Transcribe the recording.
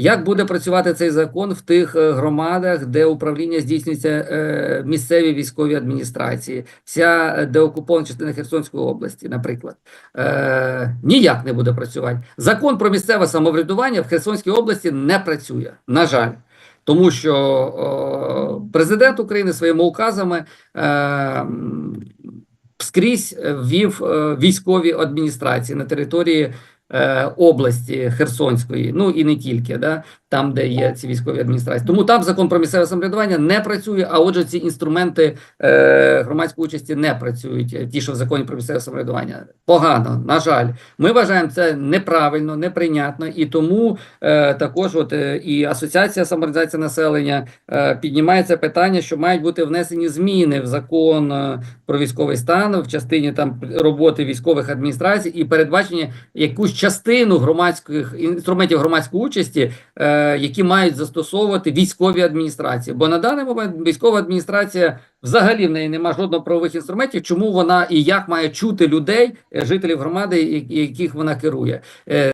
Як буде працювати цей закон в тих е, громадах, де управління здійснюється е, місцеві військові адміністрації, вся е, деокупована частина Херсонської області, наприклад, ніяк не буде працювати. Закон про місцеве самоврядування в Херсонській області не працює, на жаль. Тому що президент України своїми указами скрізь ввів військові адміністрації на території області Херсонської, ну і не тільки, да, там, де є ці військові адміністрації. Тому там закон про місцеве самоврядування не працює, а отже, ці інструменти е, громадської участі не працюють, е, ті, що в законі про місцеве самоврядування. Погано, на жаль. Ми вважаємо це неправильно, неприйнятно, і тому е, також от, е, і Асоціація самоорганізації населення е, піднімає це питання, що мають бути внесені зміни в закон е, про військовий стан в частині там роботи військових адміністрацій і передбачення якусь частину громадських інструментів громадської участі, е, які мають застосовувати військові адміністрації. Бо на даний момент військова адміністрація взагалі в неї немає жодного правових інструментів, чому вона і як має чути людей, е, жителів громади, яких вона керує. Е,